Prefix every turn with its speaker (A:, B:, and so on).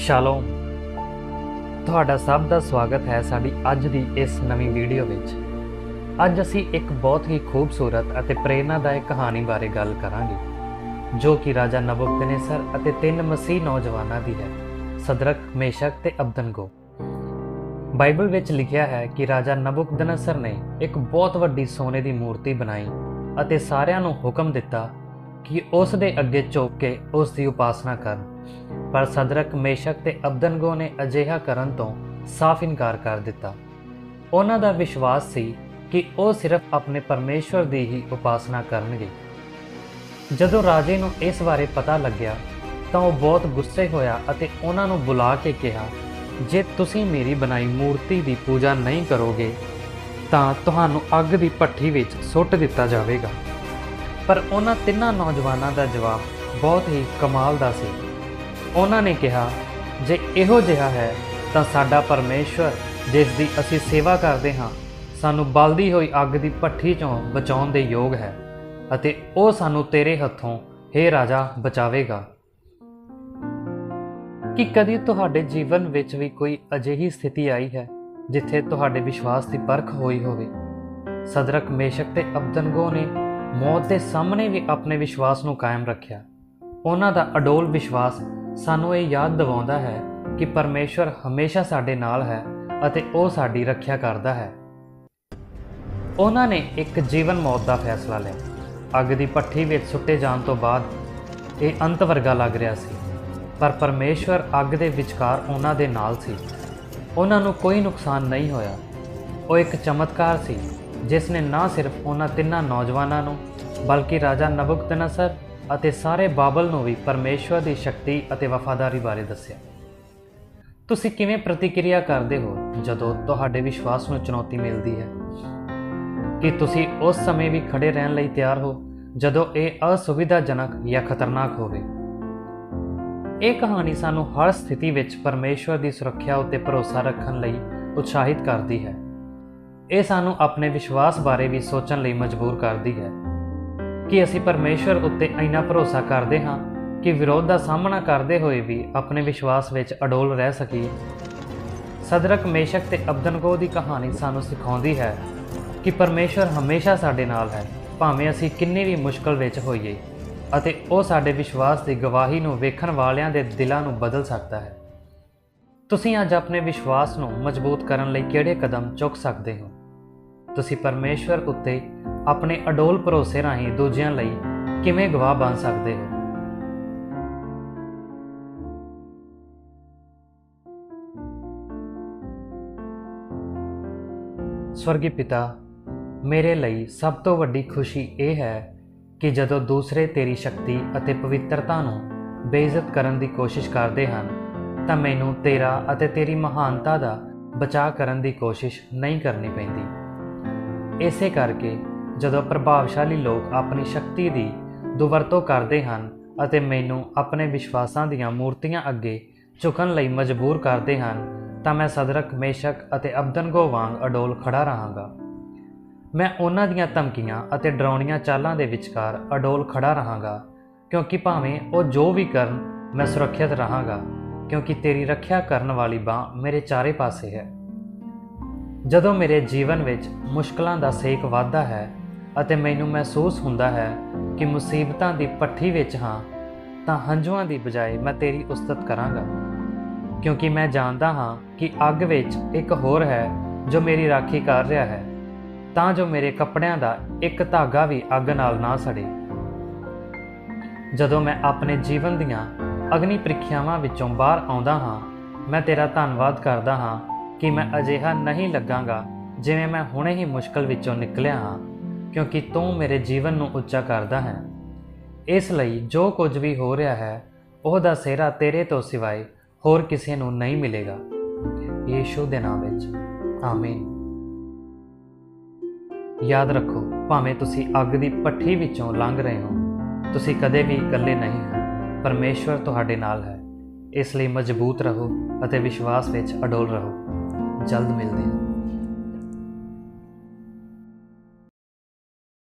A: ਸ਼ਾਲੋਮ, ਤੁਹਾਡਾ ਸਭ ਦਾ ਸਵਾਗਤ ਹੈ ਸਾਡੀ ਅੱਜ ਦੀ ਇਸ ਨਵੀਂ ਵੀਡੀਓ ਵਿੱਚ। ਅੱਜ ਅਸੀਂ ਇੱਕ ਬਹੁਤ ਹੀ ਖੂਬਸੂਰਤ ਅਤੇ ਪ੍ਰੇਰਨਾਦਾਇਕ ਕਹਾਣੀ ਬਾਰੇ ਗੱਲ ਕਰਾਂਗੇ, ਜੋ ਕਿ ਰਾਜਾ ਨਬੂਕਦਨੇਸਰ ਅਤੇ ਤਿੰਨ ਮਸੀਹ ਨੌਜਵਾਨਾਂ ਦੀ ਹੈ, ਸਦਰਕ, ਮੇਸ਼ਕ ਤੇ ਅਬਦਨਗੋ। ਬਾਈਬਲ ਵਿੱਚ ਲਿਖਿਆ ਹੈ ਕਿ ਰਾਜਾ ਨਬੂਕਦਨੇਸਰ ਨੇ ਇੱਕ ਬਹੁਤ ਵੱਡੀ ਸੋਨੇ ਦੀ ਮੂਰਤੀ ਬਣਾਈ ਅਤੇ ਸਾਰਿਆਂ ਨੂੰ ਹੁਕਮ ਦਿੱਤਾ ਕਿ ਉਸ ਦੇ ਅੱਗੇ ਝੁਕ ਕੇ ਉਸ ਦੀ ਉਪਾਸਨਾ ਕਰਨ। ਪਰ ਸਦਰਕ, ਮੇਸ਼ਕ ਤੇ ਅਬਦਨਗੋ ਨੇ ਅਜਿਹਾ ਕਰਨ ਤੋਂ ਸਾਫ਼ ਇਨਕਾਰ ਕਰ ਦਿੱਤਾ। ਉਹਨਾਂ ਦਾ ਵਿਸ਼ਵਾਸ ਸੀ ਕਿ ਉਹ ਸਿਰਫ ਆਪਣੇ ਪਰਮੇਸ਼ਵਰ ਦੀ ਹੀ ਉਪਾਸਨਾ ਕਰਨਗੇ। ਜਦੋਂ ਰਾਜੇ ਨੂੰ ਇਸ ਬਾਰੇ ਪਤਾ ਲੱਗਿਆ, ਤਾਂ ਉਹ ਬਹੁਤ ਗੁੱਸੇ ਹੋਇਆ ਅਤੇ ਉਹਨਾਂ ਨੂੰ ਬੁਲਾ ਕੇ ਕਿਹਾ, ਜੇ ਤੁਸੀਂ ਮੇਰੀ ਬਣਾਈ ਮੂਰਤੀ ਦੀ ਪੂਜਾ ਨਹੀਂ ਕਰੋਗੇ, ਤਾਂ ਤੁਹਾਨੂੰ ਅੱਗ ਦੀ ਭੱਠੀ ਵਿੱਚ ਸੁੱਟ ਦਿੱਤਾ ਜਾਵੇਗਾ। ਪਰ ਉਹਨਾਂ ਤਿੰਨਾਂ ਨੌਜਵਾਨਾਂ ਦਾ ਜਵਾਬ ਬਹੁਤ ਹੀ ਕਮਾਲ ਦਾ ਸੀ। ਉਹਨਾਂ ਨੇ ਕਿਹਾ, ਜੇ ਇਹੋ ਜਿਹਾ ਹੈ, ਤਾਂ ਸਾਡਾ ਪਰਮੇਸ਼ਵਰ, ਜਿਸ ਦੀ ਅਸੀਂ ਸੇਵਾ ਕਰਦੇ ਹਾਂ, ਸਾਨੂੰ ਬਲਦੀ ਹੋਈ ਅੱਗ ਦੀ ਭੱਠੀ ਚੋਂ ਬਚਾਉਣ ਦੇ ਯੋਗ ਹੈ ਅਤੇ ਉਹ ਸਾਨੂੰ ਤੇਰੇ ਹੱਥੋਂ हे ਰਾਜਾ, ਬਚਾਵੇਗਾ। ਕਿ ਕਦੀ ਤੁਹਾਡੇ ਜੀਵਨ ਵਿੱਚ ਵੀ ਕੋਈ ਅਜਿਹੀ ਸਥਿਤੀ ਆਈ ਹੈ, ਜਿੱਥੇ ਤੁਹਾਡੇ ਵਿਸ਼ਵਾਸ ਦੀ ਪਰਖ ਹੋਈ ਹੋਵੇ? ਸਦਰਕ ਮੇਸ਼ਕ ਤੇ ਅਬਦਨਗੋ ਨੇ ਮੌਤ ਦੇ ਸਾਹਮਣੇ ਵੀ ਆਪਣੇ ਵਿਸ਼ਵਾਸ ਨੂੰ ਕਾਇਮ ਰੱਖਿਆ। ਉਹਨਾਂ ਦਾ ਅਡੋਲ ਵਿਸ਼ਵਾਸ ਸਾਨੂੰ ਇਹ ਯਾਦ ਦਿਵਾਉਂਦਾ ਹੈ ਕਿ ਪਰਮੇਸ਼ਵਰ ਹਮੇਸ਼ਾ ਸਾਡੇ ਨਾਲ ਹੈ ਅਤੇ ਉਹ ਸਾਡੀ ਰੱਖਿਆ ਕਰਦਾ ਹੈ। ਉਹਨਾਂ ਨੇ ਇੱਕ ਜੀਵਨ ਮੌਤ ਦਾ ਫੈਸਲਾ ਲਿਆ। ਅੱਗ ਦੀ ਭੱਠੀ ਵਿੱਚ ਸੁੱਟੇ ਜਾਣ ਤੋਂ ਬਾਅਦ ਇਹ ਅੰਤ ਵਰਗਾ ਲੱਗ ਰਿਹਾ ਸੀ। ਪਰ ਪਰਮੇਸ਼ਵਰ ਅੱਗ ਦੇ ਵਿਚਕਾਰ ਉਹਨਾਂ ਦੇ ਨਾਲ ਸੀ। ਉਹਨਾਂ ਨੂੰ ਕੋਈ ਨੁਕਸਾਨ ਨਹੀਂ ਹੋਇਆ। ਉਹ ਇੱਕ ਚਮਤਕਾਰ ਸੀ। ਜਿਸ ਨੇ ਨਾ ਸਿਰਫ ਉਹਨਾਂ ਤਿੰਨਾਂ ਨੌਜਵਾਨਾਂ ਨੂੰ, ਬਲਕਿ ਰਾਜਾ ਨਬੁਕਦਨਸਰ ਅਤੇ ਸਾਰੇ ਬਾਬਲ ਨੂੰ ਵੀ ਪਰਮੇਸ਼ਵਰ ਦੀ ਸ਼ਕਤੀ ਅਤੇ ਵਫਾਦਾਰੀ ਬਾਰੇ ਦੱਸਿਆ। ਤੁਸੀਂ ਕਿਵੇਂ ਪ੍ਰਤੀਕਿਰਿਆ ਕਰਦੇ ਹੋ ਜਦੋਂ ਤੁਹਾਡੇ ਵਿਸ਼ਵਾਸ ਨੂੰ ਚੁਣੌਤੀ ਮਿਲਦੀ ਹੈ? ਕਿ ਤੁਸੀਂ ਉਸ ਸਮੇਂ ਵੀ ਖੜੇ ਰਹਿਣ ਲਈ ਤਿਆਰ ਹੋ ਜਦੋਂ ਇਹ ਅਸੁਵਿਧਾਜਨਕ ਜਾਂ ਖਤਰਨਾਕ ਹੋਵੇ? ਇਹ ਕਹਾਣੀ ਸਾਨੂੰ ਹਰ ਸਥਿਤੀ ਵਿੱਚ ਪਰਮੇਸ਼ਵਰ ਦੀ ਸੁਰੱਖਿਆ ਉੱਤੇ ਭਰੋਸਾ ਰੱਖਣ ਲਈ ਉਤਸ਼ਾਹਿਤ ਕਰਦੀ ਹੈ। ਇਹ ਸਾਨੂੰ ਆਪਣੇ ਵਿਸ਼ਵਾਸ ਬਾਰੇ ਵੀ ਸੋਚਣ ਲਈ ਮਜਬੂਰ ਕਰਦੀ ਹੈ ਕਿ ਅਸੀਂ ਪਰਮੇਸ਼ਵਰ ਉੱਤੇ ਇੰਨਾ ਭਰੋਸਾ ਕਰਦੇ ਹਾਂ ਕਿ ਵਿਰੋਧ ਦਾ ਸਾਹਮਣਾ ਕਰਦੇ ਹੋਏ ਵੀ ਆਪਣੇ ਵਿਸ਼ਵਾਸ ਵਿੱਚ ਅਡੋਲ ਰਹਿ ਸਕੀਏ। ਸਦਰਕ ਮੇਸ਼ਕ ਤੇ ਅਬਦਨਗੋ ਦੀ ਕਹਾਣੀ ਸਾਨੂੰ ਸਿਖਾਉਂਦੀ ਹੈ ਕਿ ਪਰਮੇਸ਼ਵਰ ਹਮੇਸ਼ਾ ਸਾਡੇ ਨਾਲ ਹੈ, ਭਾਵੇਂ ਅਸੀਂ ਕਿੰਨੀ ਵੀ ਮੁਸ਼ਕਲ ਵਿੱਚ ਹੋਈਏ ਅਤੇ ਉਹ ਸਾਡੇ ਵਿਸ਼ਵਾਸ ਦੀ ਗਵਾਹੀ ਨੂੰ ਵੇਖਣ ਵਾਲਿਆਂ ਦੇ ਦਿਲਾਂ ਨੂੰ ਬਦਲ ਸਕਦਾ ਹੈ। ਤੁਸੀਂ ਅੱਜ ਆਪਣੇ ਵਿਸ਼ਵਾਸ ਨੂੰ ਮਜ਼ਬੂਤ ਕਰਨ ਲਈ ਕਿਹੜੇ ਕਦਮ ਚੁੱਕ ਸਕਦੇ ਹੋ? ਤੁਸੀਂ ਪਰਮੇਸ਼ਵਰ ਉੱਤੇ ਆਪਣੇ ਅਡੋਲ ਭਰੋਸੇ ਰਾਹੀਂ ਦੂਜਿਆਂ ਲਈ ਕਿਵੇਂ ਗਵਾਹ ਬਣ ਸਕਦੇ ਹੋ? ਸਵਰਗੀ ਪਿਤਾ, ਮੇਰੇ ਲਈ ਸਭ ਤੋਂ ਵੱਡੀ ਖੁਸ਼ੀ ਇਹ ਹੈ ਕਿ ਜਦੋਂ ਦੂਸਰੇ ਤੇਰੀ ਸ਼ਕਤੀ ਅਤੇ ਪਵਿੱਤਰਤਾ ਨੂੰ ਬੇਇੱਜ਼ਤ ਕਰਨ ਦੀ ਕੋਸ਼ਿਸ਼ ਕਰਦੇ ਹਨ, ਤਾਂ ਮੈਨੂੰ ਤੇਰਾ ਅਤੇ ਤੇਰੀ ਮਹਾਨਤਾ ਦਾ ਬਚਾਅ ਕਰਨ ਦੀ ਕੋਸ਼ਿਸ਼ ਨਹੀਂ ਕਰਨੀ ਪੈਂਦੀ। ਇਸੇ ਕਰਕੇ ਜਦੋਂ ਪ੍ਰਭਾਵਸ਼ਾਲੀ ਲੋਕ ਆਪਣੀ ਸ਼ਕਤੀ ਦੀ ਦੁਵਰਤੋਂ ਕਰਦੇ ਹਨ ਅਤੇ ਮੈਨੂੰ ਆਪਣੇ ਵਿਸ਼ਵਾਸਾਂ ਦੀਆਂ ਮੂਰਤੀਆਂ ਅੱਗੇ ਝੁਕਣ ਲਈ ਮਜਬੂਰ ਕਰਦੇ ਹਨ, ਤਾਂ ਮੈਂ ਸਦਰਕ, ਮੇਸ਼ਕ ਅਤੇ ਅਬਦਨਗੋ ਵਾਂਗ ਅਡੋਲ ਖੜਾ ਰਹਾਂਗਾ। ਮੈਂ ਉਹਨਾਂ ਦੀਆਂ ਧਮਕੀਆਂ ਅਤੇ ਡਰਾਉਣੀਆਂ ਚਾਲਾਂ ਦੇ ਵਿਚਕਾਰ ਅਡੋਲ ਖੜਾ ਰਹਾਂਗਾ, ਕਿਉਂਕਿ ਭਾਵੇਂ ਉਹ ਜੋ ਵੀ ਕਰਨ, ਮੈਂ ਸੁਰੱਖਿਅਤ ਰਹਾਂਗਾ, ਕਿਉਂਕਿ ਤੇਰੀ ਰੱਖਿਆ ਕਰਨ ਵਾਲੀ ਬਾਹ ਮੇਰੇ ਚਾਰੇ ਪਾਸੇ ਹੈ। ਜਦੋਂ ਮੇਰੇ ਜੀਵਨ ਵਿੱਚ ਮੁਸ਼ਕਲਾਂ ਦਾ ਸੇਕ ਵੱਧਦਾ ਹੈ ਅਤੇ ਮੈਨੂੰ ਮਹਿਸੂਸ ਹੁੰਦਾ ਹੈ ਕਿ ਮੁਸੀਬਤਾਂ ਦੀ ਪੱਠੀ ਵਿੱਚ ਹਾਂ, ਤਾਂ ਹੰਝੂਆਂ ਦੀ ਬਜਾਏ ਮੈਂ ਤੇਰੀ ਉਸਤਤ ਕਰਾਂਗਾ। ਕਿਉਂਕਿ ਮੈਂ ਜਾਣਦਾ ਹਾਂ ਕਿ ਅੱਗ ਵਿੱਚ ਇੱਕ ਹੋਰ ਹੈ ਜੋ ਮੇਰੀ ਰਾਖੀ ਕਰ ਰਿਹਾ ਹੈ, ਤਾਂ ਜੋ ਮੇਰੇ ਕੱਪੜਿਆਂ ਦਾ ਇੱਕ ਧਾਗਾ ਵੀ ਅੱਗ ਨਾਲ ਨਾ ਸੜੇ। ਜਦੋਂ ਮੈਂ ਆਪਣੇ ਜੀਵਨ ਦੀਆਂ ਅਗਨੀ ਪ੍ਰੀਖਿਆਵਾਂ ਵਿੱਚੋਂ ਬਾਹਰ ਆਉਂਦਾ ਹਾਂ, ਮੈਂ ਤੇਰਾ ਧੰਨਵਾਦ ਕਰਦਾ ਹਾਂ ਕਿ ਮੈਂ ਅਜਿਹਾ ਨਹੀਂ ਲੱਗਾਂਗਾ ਜਿਵੇਂ ਮੈਂ ਹੁਣੇ ਹੀ ਮੁਸ਼ਕਲ ਵਿੱਚੋਂ ਨਿਕਲਿਆ ਹਾਂ, ਕਿਉਂਕਿ ਤੂੰ ਮੇਰੇ ਜੀਵਨ ਨੂੰ ਉੱਚਾ ਕਰਦਾ ਹੈ। ਇਸ ਲਈ ਜੋ ਕੁਝ ਵੀ ਹੋ ਰਿਹਾ ਹੈ, ਉਹਦਾ ਸਿਹਰਾ ਤੇਰੇ ਤੋਂ ਸਿਵਾਏ ਹੋਰ ਕਿਸੇ ਨੂੰ ਨਹੀਂ ਮਿਲੇਗਾ। ਯੀਸ਼ੂ ਦੇ ਨਾਮ ਵਿੱਚ। ਆਮੀਨ। ਯਾਦ ਰੱਖੋ, ਭਾਵੇਂ ਤੁਸੀਂ ਅੱਗ ਦੀ ਭੱਠੀ ਵਿੱਚੋਂ ਲੰਘ ਰਹੇ ਹੋ, ਤੁਸੀਂ ਕਦੇ ਵੀ ਇਕੱਲੇ ਨਹੀਂ ਹੋ, ਪਰਮੇਸ਼ਵਰ ਤੁਹਾਡੇ ਨਾਲ ਹੈ। ਇਸ ਲਈ ਮਜ਼ਬੂਤ ਰਹੋ ਅਤੇ ਵਿਸ਼ਵਾਸ ਵਿੱਚ ਅਡੋਲ ਰਹੋ। ਜਲਦ ਮਿਲਦੇ ਹਾਂ।